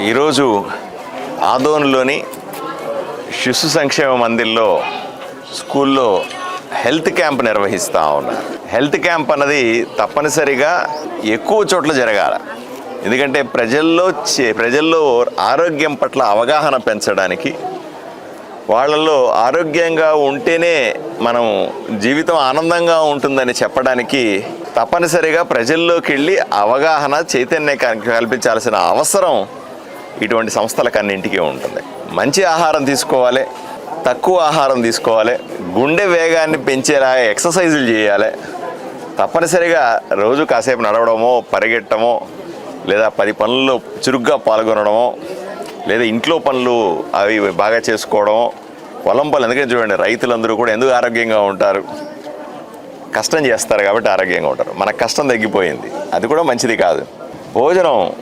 ఈరోజు ఆదోన్లోని శిశు సంక్షేమ మందిర్లో స్కూల్లో హెల్త్ క్యాంప్ నిర్వహిస్తూ ఉన్నారు. హెల్త్ క్యాంప్ అన్నది తప్పనిసరిగా ఎక్కువ చోట్ల జరగాల. ఎందుకంటే ప్రజల్లో చే- ప్రజల్లో ఆరోగ్యం పట్ల అవగాహన పెంచడానికి వాళ్ళలో ఆరోగ్యంగా ఉంటేనే మనం జీవితం ఆనందంగా ఉంటుందని చెప్పడానికి తప్పనిసరిగా ప్రజల్లోకి వెళ్ళి అవగాహన చైతన్య కల్పించాల్సిన అవసరం ఇటువంటి సంస్థలకన్నింటికీ ఉంటుంది. మంచి ఆహారం తీసుకోవాలి తక్కువ ఆహారం తీసుకోవాలి గుండె వేగాన్ని పెంచేలా ఎక్సర్సైజులు చేయాలి. తప్పనిసరిగా రోజు కాసేపు నడవడమో పరిగెట్టడమో లేదా పది పనుల్లో చురుగ్గా పాల్గొనడమో లేదా ఇంట్లో పనులు అవి బాగా చేసుకోవడమో పొలం పనులు ఎందుకంటే చూడండి రైతులందరూ కూడా ఎందుకు ఆరోగ్యంగా ఉంటారు? కష్టం చేస్తారు కాబట్టి ఆరోగ్యంగా ఉంటారు. మన కష్టం తగ్గిపోయింది. అది కూడా మంచిది కాదు. భోజనం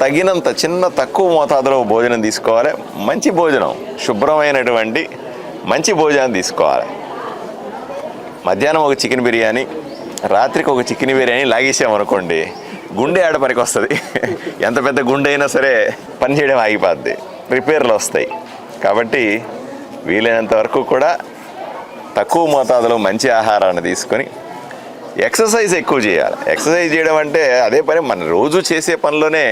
తగినంత చిన్న తక్కువ మోతాదులో భోజనం తీసుకోవాలి. మంచి భోజనం శుభ్రమైనటువంటి మంచి భోజనం తీసుకోవాలి. మధ్యాహ్నం ఒక చికెన్ బిర్యానీ రాత్రికి ఒక చికెన్ బిర్యానీ లాగేసామనుకోండి గుండె ఆడ పనికి వస్తుంది ఎంత పెద్ద గుండె అయినా సరే పని చేయడం ఆగిపోద్ది. రిపేర్లు వస్తాయి. కాబట్టి వీలైనంత వరకు కూడా తక్కువ మోతాదులో మంచి ఆహారాన్ని తీసుకొని ఎక్సర్సైజ్ ఎక్కువ చేయాలి. ఎక్సర్సైజ్ చేయడం అంటే అదే పని మన రోజు చేసే పనిలోనే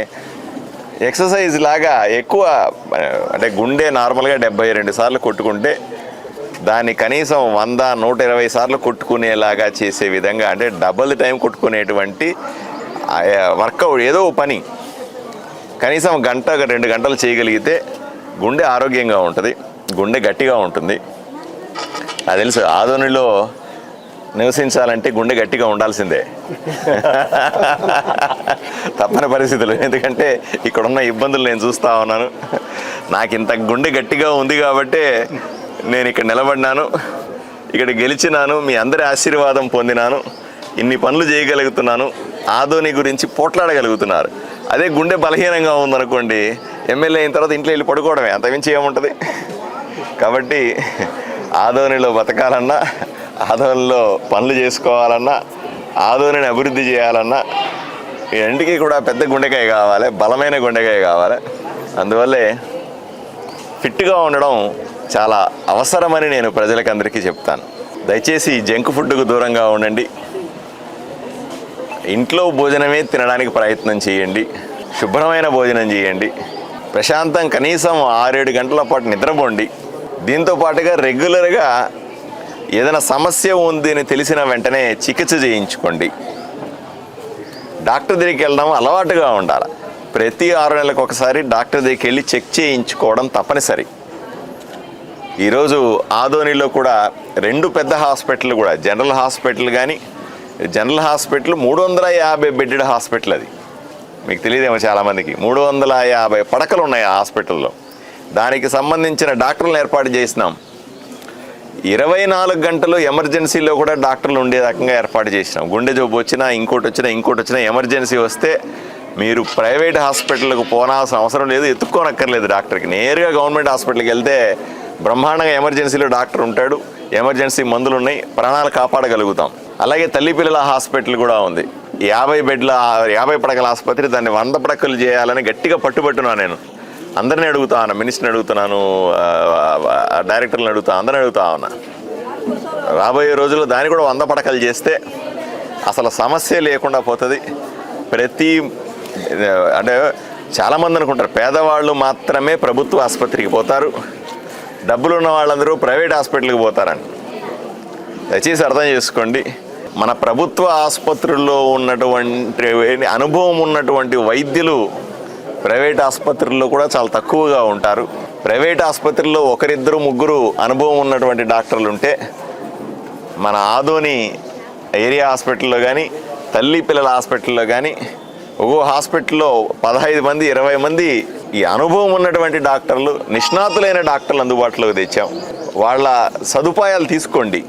ఎక్సర్సైజ్ లాగా ఎక్కువ అంటే గుండె నార్మల్గా డెబ్బై రెండు సార్లు కొట్టుకుంటే దాన్ని కనీసం వంద నూట ఇరవై సార్లు కొట్టుకునేలాగా చేసే విధంగా అంటే డబుల్ టైం కొట్టుకునేటువంటి వర్కౌట్ ఏదో పని కనీసం గంట రెండు గంటలు చేయగలిగితే గుండె ఆరోగ్యంగా ఉంటుంది గుండె గట్టిగా ఉంటుంది. అది తెలుసు ఆధునిలో నివసించాలంటే గుండె గట్టిగా ఉండాల్సిందే. తప్పని పరిస్థితులు. ఎందుకంటే ఇక్కడ ఉన్న ఇబ్బందులు నేను చూస్తూ ఉన్నాను. నాకు ఇంత గుండె గట్టిగా ఉంది కాబట్టే నేను ఇక్కడ నిలబడినాను. ఇక్కడ గెలిచినాను. మీ అందరి ఆశీర్వాదం పొందినాను. ఇన్ని పనులు చేయగలుగుతున్నాను. ఆదోని గురించి పోట్లాడగలుగుతున్నారు. అదే గుండె బలహీనంగా ఉందనుకోండి ఎమ్మెల్యే అయిన తర్వాత ఇంట్లో వెళ్ళి పడుకోవడమే. అంతమించి ఏముంటుంది? కాబట్టి ఆదోనిలో బతకాలన్నా ఆదోనిలో పనులు చేసుకోవాలన్నా ఆదోనిని అభివృద్ధి చేయాలన్నా ఈ కూడా పెద్ద గుండెకాయ కావాలి బలమైన గుండెకాయ కావాలి. అందువల్లే ఫిట్గా ఉండడం చాలా అవసరమని నేను ప్రజలకందరికీ చెప్తాను. దయచేసి జంక్ ఫుడ్కు దూరంగా ఉండండి. ఇంట్లో భోజనమే తినడానికి ప్రయత్నం చేయండి. శుభ్రమైన భోజనం చేయండి. ప్రశాంతం కనీసం ఆరేడు గంటల పాటు నిద్రపోండి. దీంతో పాటుగా రెగ్యులర్గా ఏదైనా సమస్య ఉంది అని తెలిసిన వెంటనే చికిత్స చేయించుకోండి. డాక్టర్ దగ్గరికి వెళ్ళడం అలవాటుగా ఉండాలి. ప్రతి ఆరు నెలలకు ఒకసారి డాక్టర్ దగ్గరికి వెళ్ళి చెక్ చేయించుకోవడం తప్పనిసరి. ఈరోజు ఆదోనిలో కూడా రెండు పెద్ద హాస్పిటల్ కూడా జనరల్ హాస్పిటల్ కానీ జనరల్ హాస్పిటల్ మూడు వందల యాభై బెడ్డెడ్ హాస్పిటల్ అది. మీకు తెలియదేమో చాలామందికి. మూడు వందల యాభై పడకలు ఉన్నాయి ఆ హాస్పిటల్లో. దానికి సంబంధించిన డాక్టర్లను ఏర్పాటు చేసినాం. ఇరవై నాలుగు గంటలు ఎమర్జెన్సీలో కూడా డాక్టర్లు ఉండే రకంగా ఏర్పాటు చేసినాం. గుండె జబ్బు వచ్చినా ఇంకోటి వచ్చినా ఇంకోటి వచ్చినా ఎమర్జెన్సీ వస్తే మీరు ప్రైవేట్ హాస్పిటల్కి పోనాల్సిన అవసరం లేదు ఎత్తుక్కోనక్కర్లేదు డాక్టర్కి. నేరుగా గవర్నమెంట్ హాస్పిటల్కి వెళ్తే బ్రహ్మాండంగా ఎమర్జెన్సీలో డాక్టర్ ఉంటాడు ఎమర్జెన్సీ మందులు ఉన్నాయి ప్రాణాలు కాపాడగలుగుతాం. అలాగే తల్లి పిల్లల హాస్పిటల్ కూడా ఉంది. యాభై బెడ్ల యాభై పడకల ఆసుపత్రి దాన్ని వంద పడకలు చేయాలని గట్టిగా పట్టుబట్టున్నాను నేను. అందరిని ఉన్నా మినిస్టర్ని అడుగుతున్నాను డైరెక్టర్ని అడుగుతా అందరిని అడుగుతా ఉన్నా. రాబోయే రోజుల్లో దాన్ని కూడా వంద పడకలు చేస్తే అసలు సమస్య లేకుండా పోతుంది. ప్రతి అంటే చాలామంది అనుకుంటారు పేదవాళ్ళు మాత్రమే ప్రభుత్వ ఆసుపత్రికి పోతారు. డబ్బులు ఉన్న వాళ్ళందరూ ప్రైవేట్ హాస్పిటల్కి పోతారని. దయచేసి అర్థం చేసుకోండి మన ప్రభుత్వ ఆసుపత్రుల్లో ఉన్నటువంటి అనుభవం ఉన్నటువంటి వైద్యులు ప్రైవేట్ ఆసుపత్రుల్లో కూడా చాలా తక్కువగా ఉంటారు. ప్రైవేట్ ఆసుపత్రుల్లో ఒకరిద్దరు ముగ్గురు అనుభవం ఉన్నటువంటి డాక్టర్లు ఉంటే మన ఆదోని ఏరియా హాస్పిటల్లో కానీ తల్లి పిల్లల హాస్పిటల్లో కానీ ఒక్కో హాస్పిటల్లో పదహైదు మంది ఇరవై మంది ఈ అనుభవం ఉన్నటువంటి డాక్టర్లు నిష్ణాతులైన డాక్టర్లు అందుబాటులోకి తెచ్చాం. వాళ్ళ సదుపాయాలు తీసుకోండి.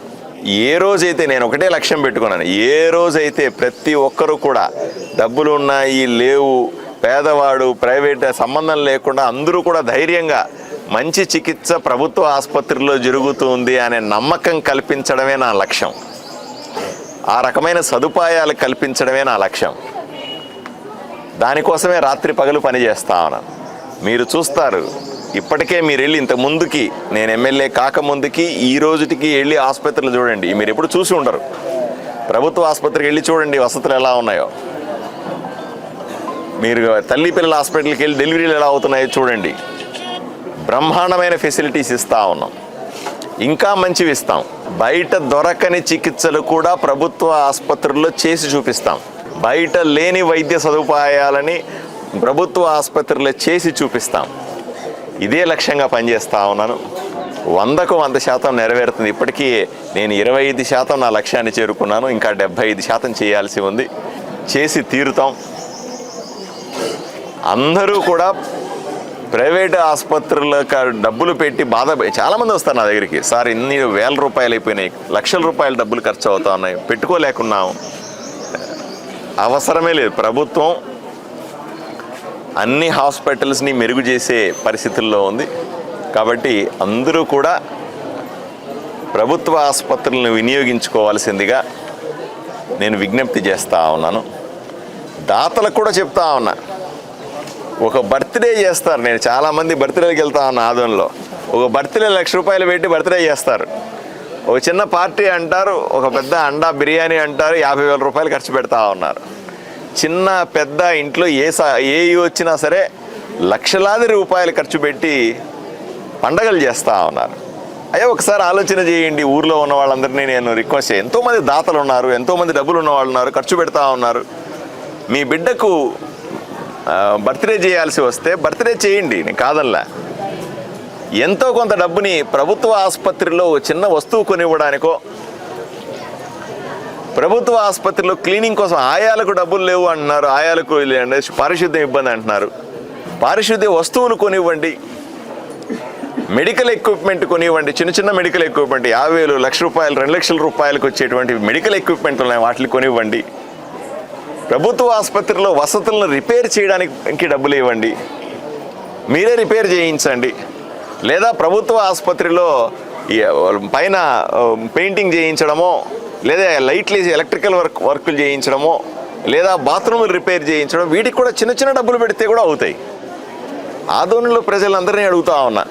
ఏ రోజైతే నేను ఒకటే లక్ష్యం పెట్టుకున్నాను ఏ రోజైతే ప్రతి ఒక్కరూ కూడా డబ్బులు ఉన్నాయి లేవు పేదవాడు ప్రైవేట్ సంబంధం లేకుండా అందరూ కూడా ధైర్యంగా మంచి చికిత్స ప్రభుత్వ ఆసుపత్రిలో జరుగుతుంది అనే నమ్మకం కల్పించడమే నా లక్ష్యం. ఆ రకమైన సదుపాయాలు కల్పించడమే నా లక్ష్యం. దానికోసమే రాత్రి పగలు పనిచేస్తా ఉన్నాను మీరు చూస్తారు ఇప్పటికే మీరు వెళ్ళి ఇంత ముందుకి నేను ఎమ్మెల్యే కాక ముందుకి ఈ రోజుటికి వెళ్ళి ఆసుపత్రులు చూడండి. మీరు ఎప్పుడు చూసి ఉండరు. ప్రభుత్వ ఆసుపత్రికి వెళ్ళి చూడండి వసతులు ఎలా ఉన్నాయో. మీరు తల్లి పిల్లల హాస్పిటల్కి వెళ్ళి డెలివరీలు ఎలా అవుతున్నాయో చూడండి. బ్రహ్మాండమైన ఫెసిలిటీస్ ఇస్తా ఉన్నాం. ఇంకా మంచివి ఇస్తాం. బయట దొరకని చికిత్సలు కూడా ప్రభుత్వ ఆసుపత్రుల్లో చేసి చూపిస్తాం. బయట లేని వైద్య సదుపాయాలని ప్రభుత్వ ఆసుపత్రుల్లో చేసి చూపిస్తాం. ఇదే లక్ష్యంగా పనిచేస్తూ ఉన్నాను. వందకు వంద శాతం నెరవేరుతుంది. ఇప్పటికీ నేను ఇరవై ఐదు శాతం నా లక్ష్యాన్ని చేరుకున్నాను. ఇంకా డెబ్బై ఐదు శాతం చేయాల్సి ఉంది. చేసి తీరుతాం. అందరూ కూడా ప్రైవేట్ ఆసుపత్రులకు డబ్బులు పెట్టి బాధ చాలామంది వస్తారు నా దగ్గరికి. సార్ ఇన్ని వేల రూపాయలు అయిపోయినాయి. లక్షల రూపాయల డబ్బులు ఖర్చు అవుతా ఉన్నాయి పెట్టుకోలేకున్నాం అవసరమే లేదు. ప్రభుత్వం అన్ని హాస్పిటల్స్ని మెరుగు చేసే పరిస్థితుల్లో ఉంది. కాబట్టి అందరూ కూడా ప్రభుత్వ ఆసుపత్రులను వినియోగించుకోవాల్సిందిగా నేను విజ్ఞప్తి చేస్తూ ఉన్నాను. దాతలకు కూడా చెప్తా ఉన్నా. ఒక బర్త్డే చేస్తారు. నేను చాలామంది బర్త్డేకి వెళ్తా ఉన్నా ఆదంలో ఒక బర్త్డే లక్ష రూపాయలు పెట్టి బర్త్డే చేస్తారు. ఒక చిన్న పార్టీ అంటారు ఒక పెద్ద అండా బిర్యానీ అంటారు యాభై వేల రూపాయలు ఖర్చు పెడతా ఉన్నారు. చిన్న పెద్ద ఇంట్లో ఏ సా ఏ వచ్చినా సరే లక్షలాది రూపాయలు ఖర్చు పెట్టి పండగలు చేస్తూ ఉన్నారు. అయ్యా ఒకసారి ఆలోచన చేయండి. ఊర్లో ఉన్న వాళ్ళందరినీ నేను రిక్వెస్ట్ ఎంతోమంది దాతలు ఉన్నారు ఎంతోమంది డబ్బులు ఉన్న వాళ్ళు ఉన్నారు ఖర్చు పెడతా ఉన్నారు. మీ బిడ్డకు బర్త్డే చేయాల్సి వస్తే బర్త్డే చేయండి నేను కాదల్లా ఎంతో కొంత డబ్బుని ప్రభుత్వ ఆసుపత్రిలో చిన్న వస్తువు కొనివ్వడానికో ప్రభుత్వ ఆసుపత్రిలో క్లీనింగ్ కోసం ఆయాలకు డబ్బులు లేవు అంటున్నారు ఆయాలకు పారిశుద్ధ్యం ఇబ్బంది అంటున్నారు. పారిశుద్ధ్య వస్తువులు కొనివ్వండి మెడికల్ ఎక్విప్మెంట్ కొనివ్వండి చిన్న చిన్న మెడికల్ ఎక్విప్మెంట్ యాభై వేలు లక్ష రూపాయలు రెండు లక్షల రూపాయలకు వచ్చేటువంటి మెడికల్ ఎక్విప్మెంట్ ఉన్నాయి వాటిని కొనివ్వండి. ప్రభుత్వ ఆసుపత్రిలో వసతులను రిపేర్ చేయడానికి డబ్బులు ఇవ్వండి. మీరే రిపేర్ చేయించండి. లేదా ప్రభుత్వ ఆసుపత్రిలో పైన పెయింటింగ్ చేయించడమో లేదా లైట్లు ఎలక్ట్రికల్ వర్క్ వర్కులు చేయించడమో లేదా బాత్రూములు రిపేర్ చేయించడం వీటికి కూడా చిన్న చిన్న డబ్బులు పెడితే కూడా అవుతాయి. ఆదోనిలో ప్రజలందరినీ అడుగుతా ఉన్నా.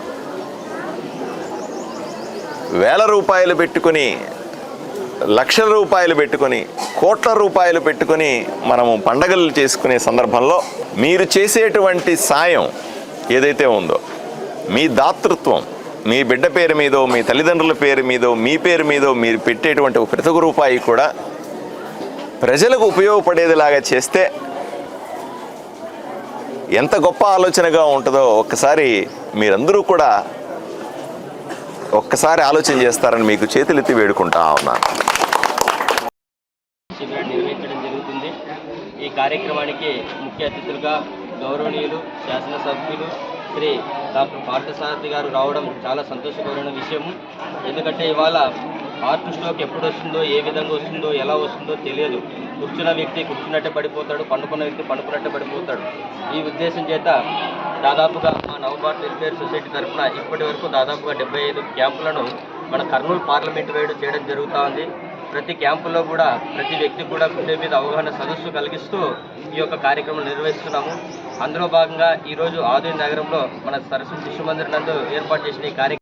వేల రూపాయలు పెట్టుకొని లక్షల రూపాయలు పెట్టుకొని కోట్ల రూపాయలు పెట్టుకొని మనము పండగలు చేసుకునే సందర్భంలో మీరు చేసేటువంటి సాయం ఏదైతే ఉందో మీ దాతృత్వం మీ బిడ్డ పేరు మీదో మీ తల్లిదండ్రుల పేరు మీదో మీ పేరు మీదో మీరు పెట్టేటువంటి ఒక ప్రతి ఒక్క రూపాయి కూడా ప్రజలకు ఉపయోగపడేదిలాగా చేస్తే ఎంత గొప్ప ఆలోచనగా ఉంటుందో ఒక్కసారి మీరందరూ కూడా ఒక్కసారి ఆలోచన చేస్తారని మీకు చేతులెత్తి వేడుకుంటా ఉన్నాను శిబిరాన్ని నిర్వహించడం జరుగుతుంది ఈ కార్యక్రమానికి ముఖ్య అతిథులుగా గౌరవనీయులు శాసనసభ్యులు శ్రీ డాక్టర్ పార్థసారథి గారు రావడం చాలా సంతోషకరమైన విషయం ఎందుకంటే ఇవాళ ఆర్ట్ స్ట్రోక్ ఎప్పుడు వస్తుందో ఏ విధంగా వస్తుందో ఎలా వస్తుందో తెలియదు. కూర్చున్న వ్యక్తి కూర్చున్నట్టే పడిపోతాడు పండుకున్న వ్యక్తి పండుకున్నట్టే పడిపోతాడు. ఈ ఉద్దేశం చేత దాదాపుగా మా నవభారత్ వెల్ఫేర్ సొసైటీ తరఫున ఇప్పటి వరకు దాదాపుగా డెబ్బై ఐదు క్యాంపులను మన కర్నూలు పార్లమెంట్ వైడ్ చేయడం జరుగుతూ ఉంది. ప్రతి క్యాంపులో కూడా ప్రతి వ్యక్తి కూడా గుండె మీద అవగాహన సదస్సు కలిగిస్తూ ఈ యొక్క కార్యక్రమం నిర్వహిస్తున్నాము. అందులో భాగంగా ఈరోజు ఆదోని నగరంలో మన సరస్వతి శిశు మందిర్ నందు ఏర్పాటు చేసిన ఈ కార్యక్రమం